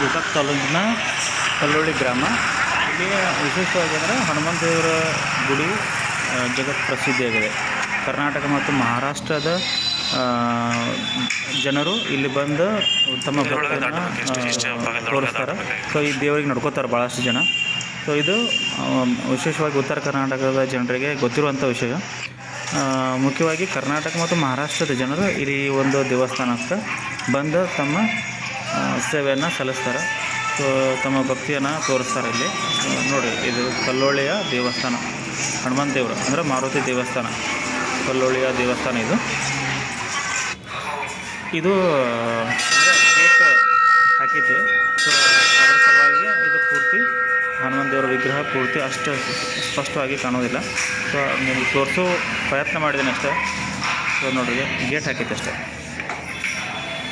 ಗೋಕಾಕ್ ತಾಲೂಕಿನ ಕಲ್ಲೋಳಿ ಗ್ರಾಮ. ಇಲ್ಲಿ ವಿಶೇಷವಾಗಿ ಅಂದರೆ ಹನುಮಂತ ದೇವರ ಗುಡಿ ಜಗತ್ ಪ್ರಸಿದ್ಧಿಯಾಗಿದೆ. ಕರ್ನಾಟಕ ಮತ್ತು ಮಹಾರಾಷ್ಟ್ರದ ಜನರು ಇಲ್ಲಿ ಬಂದು ತಮ್ಮ ಭಕ್ತರನ್ನು ತೋರಿಸ್ತಾರೆ. ಸೊ ಈ ದೇವರಿಗೆ ನಡ್ಕೋತಾರೆ ಭಾಳಷ್ಟು ಜನ. ಸೊ ಇದು ವಿಶೇಷವಾಗಿ ಉತ್ತರ ಕರ್ನಾಟಕದ ಜನರಿಗೆ ಗೊತ್ತಿರುವಂಥ ವಿಷಯ. ಮುಖ್ಯವಾಗಿ ಕರ್ನಾಟಕ ಮತ್ತು ಮಹಾರಾಷ್ಟ್ರದ ಜನರು ಇಲ್ಲಿ ಒಂದು ದೇವಸ್ಥಾನಕ್ಕೆ ಬಂದು ತಮ್ಮ ಸೇವೆಯನ್ನು ಸಲ್ಲಿಸ್ತಾರೆ. ಸೊ ತಮ್ಮ ಭಕ್ತಿಯನ್ನು ತೋರಿಸ್ತಾರೆ ಇಲ್ಲಿ. ನೋಡಿ, ಇದು ಕಲ್ಲೋಳಿಯ ದೇವಸ್ಥಾನ, ಹನುಮಾನ್ ದೇವರು, ಅಂದರೆ ಮಾರುತಿ ದೇವಸ್ಥಾನ. ಕಲ್ಲೋಳಿಯ ದೇವಸ್ಥಾನ ಇದು. ಇದು ಗೇಟ್ ಹಾಕಿದ್ದೆ. ಸೊ ಅದರ ಸಲುವಾಗಿ ಇದು ಪೂರ್ತಿ, ಹನುಮಾನ್ ದೇವರ ವಿಗ್ರಹ ಪೂರ್ತಿ ಅಷ್ಟು ಸ್ಪಷ್ಟವಾಗಿ ಕಾಣೋದಿಲ್ಲ. ಸೊ ನಿಮಗೆ ತೋರಿಸೋ ಪ್ರಯತ್ನ ಮಾಡಿದ್ದೀನಿ ಅಷ್ಟೇ. ಸೊ ನೋಡಿರಿ, ಗೇಟ್ ಹಾಕಿದ್ದೆ ಅಷ್ಟೇ.